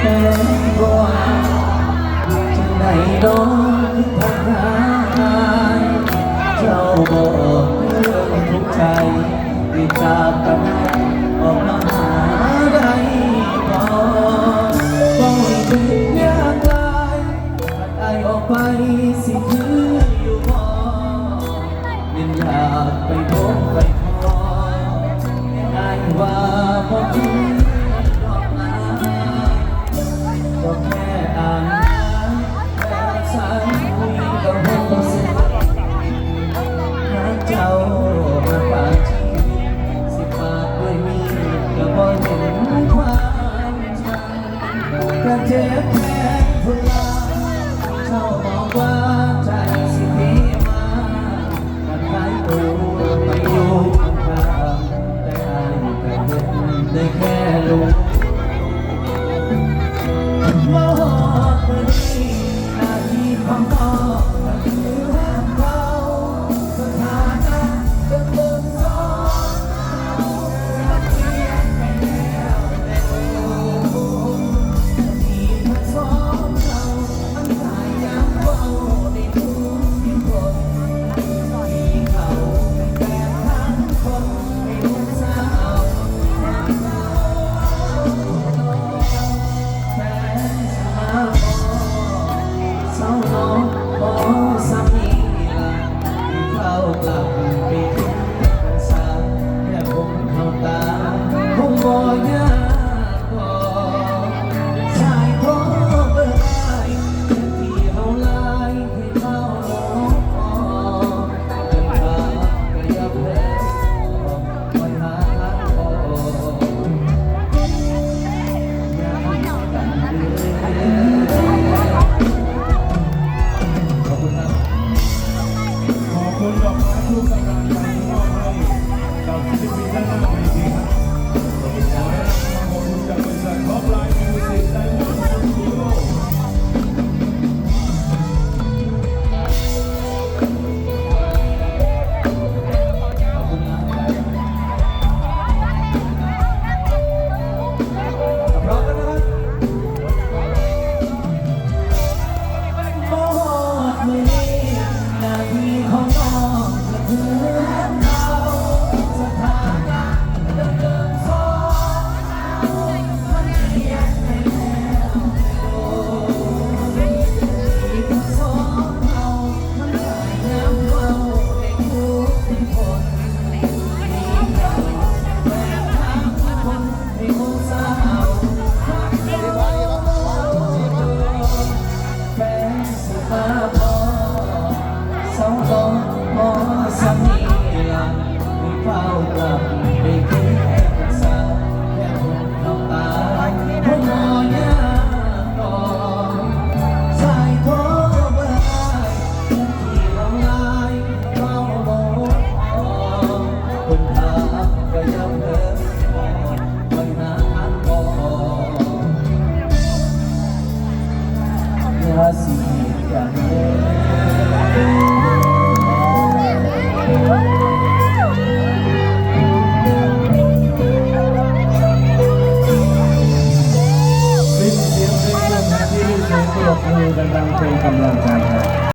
เดินบ่จังไหนดอกพักหายเจ้าบอกเรื่องทุกใจดีจากกันออกมาหาได้บ่บ่ทุกยากลายไอออกไปสิที่บ่ยังาไปพบไปพอไอ้ว่าบ่คือ จ็บแค่ทุลาเจ้าบอกว่าใจสิดีมาแต่ใครรู้ไปอยู่ข้างๆแต่อายก็เห็นได้แค่รู้ คุณดอกไม้ทุกกำลังใจที่มอบให้กับศิลปินด้านหน้าเวทีครับขอให้รับความขอบคุณจากบริษัทท็อปไลน์มิวสิกไดมอนด์สตูดิโอพร้อมกันนะครับโอ้มือนี้หน้าที่ของ Yeah. เ咱们可以参加。